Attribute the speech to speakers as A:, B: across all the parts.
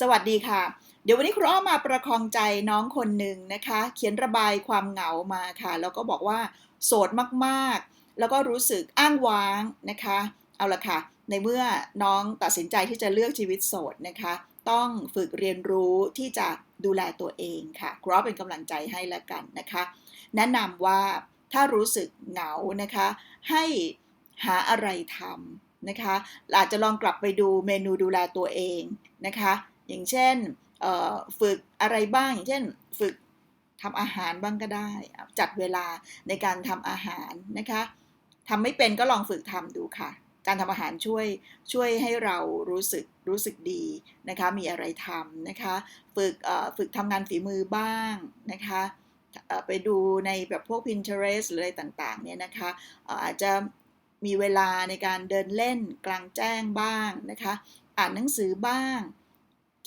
A: สวัสดีค่ะ เดี๋ยววันนี้ครูอ้อมาประคองใจน้องคนหนึ่งนะคะ เขียนระบายความเหงามาค่ะ แล้วก็บอกว่า โสดมากๆ แล้วก็รู้สึกอ้างว้างนะคะ เอาละค่ะ ในเมื่อน้องตัดสินใจที่จะเลือกชีวิตโสดนะคะ ต้องฝึกเรียนรู้ที่จะดูแลตัวเองค่ะครูอ้อเป็นกำลังใจให้แล้วกันนะคะ แนะนำว่าถ้ารู้สึกเหงานะคะ ให้หาอะไรทำนะคะอาจจะลองกลับไปดูเมนูดูแลตัวเองนะคะ อย่างเช่นฝึกอะไรบ้าง อย่างเช่นฝึกทำอาหารบ้างก็ได้ จัดเวลาในการทำอาหารนะคะทำไม่เป็นก็ลองฝึกทำดูค่ะ การทำอาหารช่วยช่วยให้เรารู้สึกรู้สึกดีนะคะ มีอะไรทำนะคะ ฝึกฝึกทำงานฝีมือบ้างนะคะไปดูในแบบพวก Pinterest หรืออะไรต่างๆเนี่ยนะคะอาจจะมีเวลาในการเดินเล่นกลางแจ้งบ้างนะคะ อ่านหนังสือบ้าง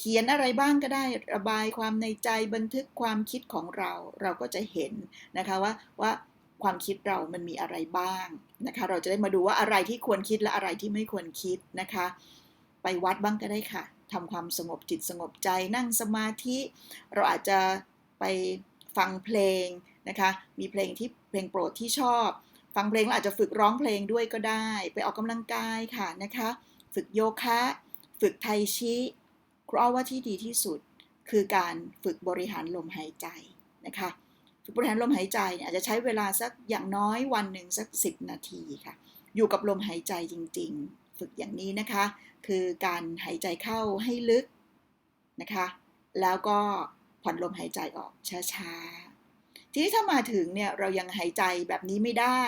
A: เขียนอะไรบ้างก็ได้ระบายความในใจบันทึกความคิดของเรา เราก็จะเห็นนะคะว่าว่าความคิดเรามันมีอะไรบ้างนะคะ เราจะได้มาดูว่าอะไรที่ควรคิดและอะไรที่ไม่ควรคิดนะคะ ไปวัดบ้างก็ได้ค่ะทำความสงบจิตสงบใจนั่งสมาธิ เราอาจจะไปฟังเพลงนะคะ มีเพลงที่เพลงโปรดที่ชอบ ฟังเพลงแล้วอาจจะฝึกร้องเพลงด้วยก็ได้ ไปออกกำลังกายค่ะนะคะ ฝึกโยคะ ฝึกไทชิ ครูอ้อว่าที่ดีที่สุดคือการฝึกบริหารลมหายใจนะคะฝึกบริหารลมหายใจเนี่ยอาจจะใช้เวลาสักอย่างน้อยวันหนึ่งสัก 10 นาทีค่ะ อยู่กับลมหายใจจริง ๆ ฝึกอย่างนี้นะคะ คือการหายใจเข้าให้ลึกนะคะ แล้วก็ผ่อนลมหายใจออกช้าๆ ทีนี้ถ้ามาถึงเนี่ยเรายังหายใจแบบนี้ไม่ได้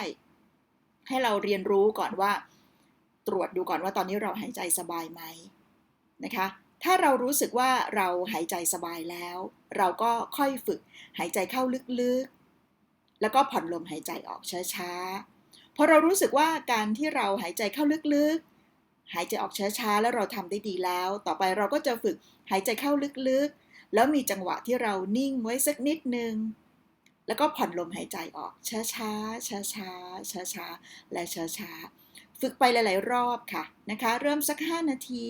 A: ให้เราเรียนรู้ก่อนว่า ตรวจดูก่อนว่าตอนนี้เราหายใจสบายไหมนะคะ ถ้าเรารู้สึกว่าเราหายใจสบายแล้ว เราก็ค่อยฝึกหายใจเข้าลึกๆ แล้วก็ผ่อนลมหายใจออกช้าๆพอเรารู้สึกว่าการที่เราหายใจเข้าลึกๆ หายใจออกช้าๆ แล้วเราทำได้ดีแล้ว ต่อไปเราก็จะฝึกหายใจเข้าลึกๆ แล้วมีจังหวะที่เรานิ่งไว้สักนิดนึง แล้วก็ผ่อนลมหายใจออก ช้าๆช้าๆช้าๆและช้าๆฝึกไปหลาย ๆ รอบค่ะนะคะ เริ่มสัก 5 นาที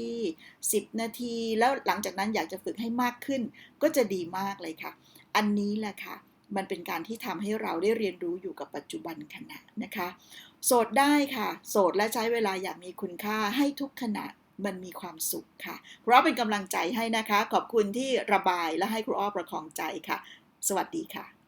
A: 10 นาที แล้วหลังจากนั้นอยากจะฝึกให้มากขึ้น ก็จะดีมากเลยค่ะ อันนี้แหละค่ะ มันเป็นการที่ทำให้เราได้เรียนรู้อยู่กับปัจจุบันขณะนะคะ โสดได้ค่ะ โสดและใช้เวลาอย่างมีคุณค่าให้ทุกขณะมันมีความสุขค่ะครูอ้อเป็นกำลังใจให้นะคะ ขอบคุณที่ระบายและให้ครูอ้อประคองใจค่ะ สวัสดีค่ะ